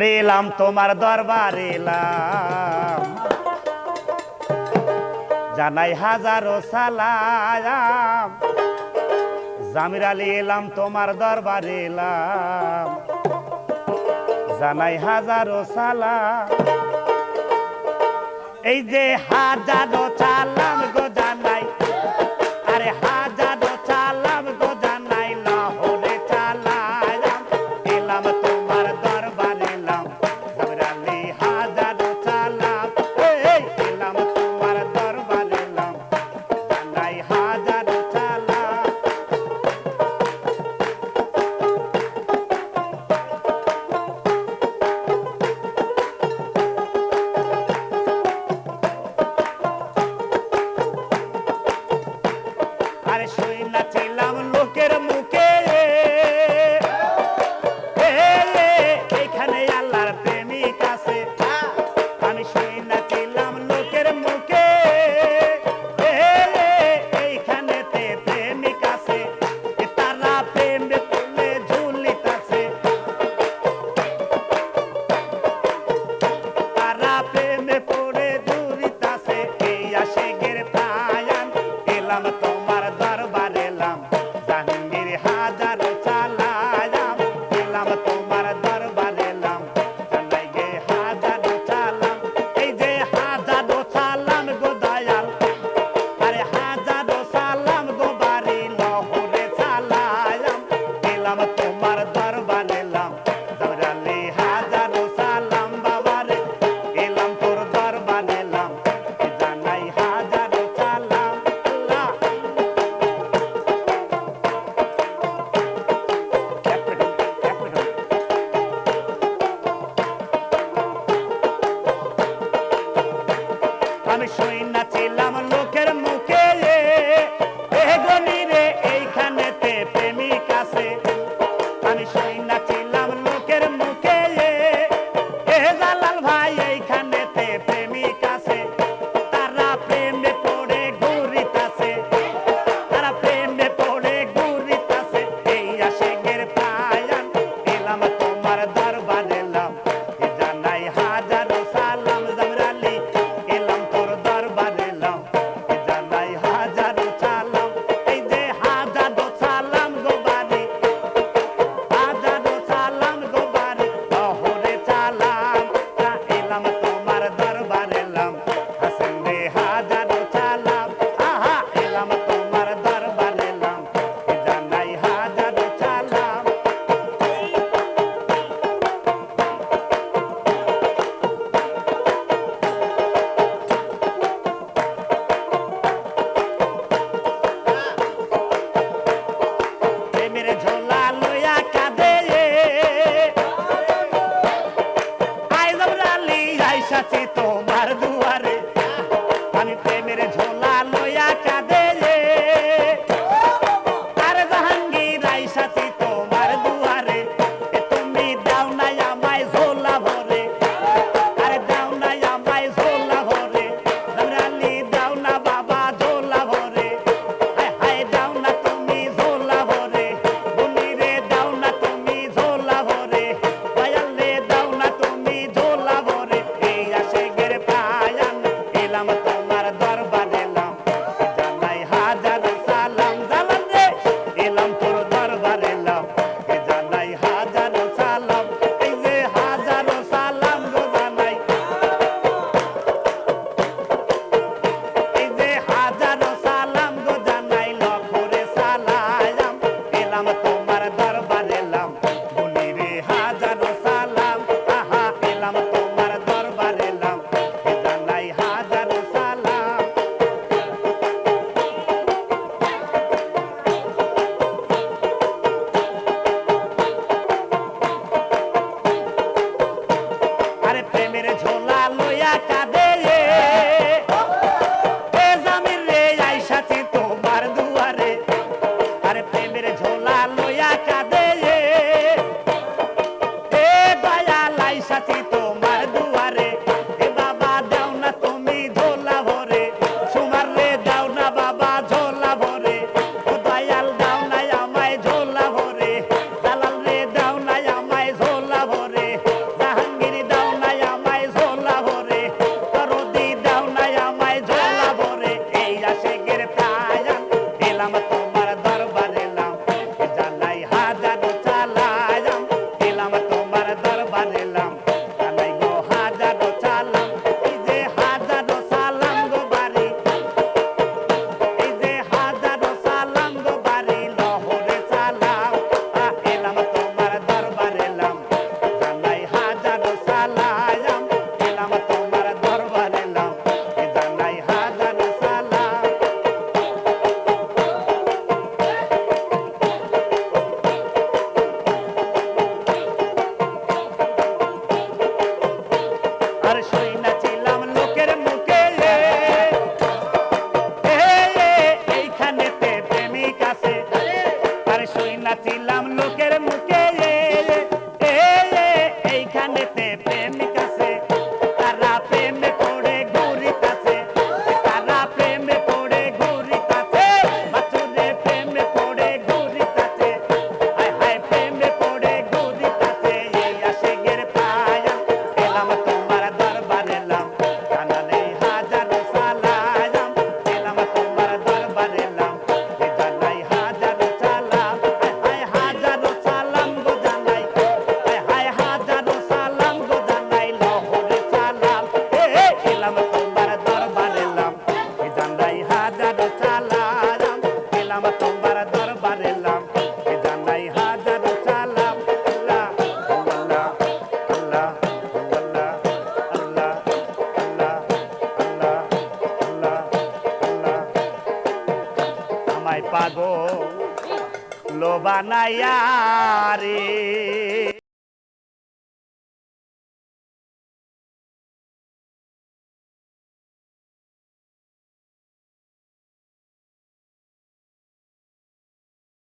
ওরে এলাম তোমার দরবার এলাম। জানাই হাজারো সালাম। জামির আলী এলাম, তোমার দরবার এলাম। জানাই হাজারো সালাম। এই যে হাজারো চা Thank you. বানায়া রে।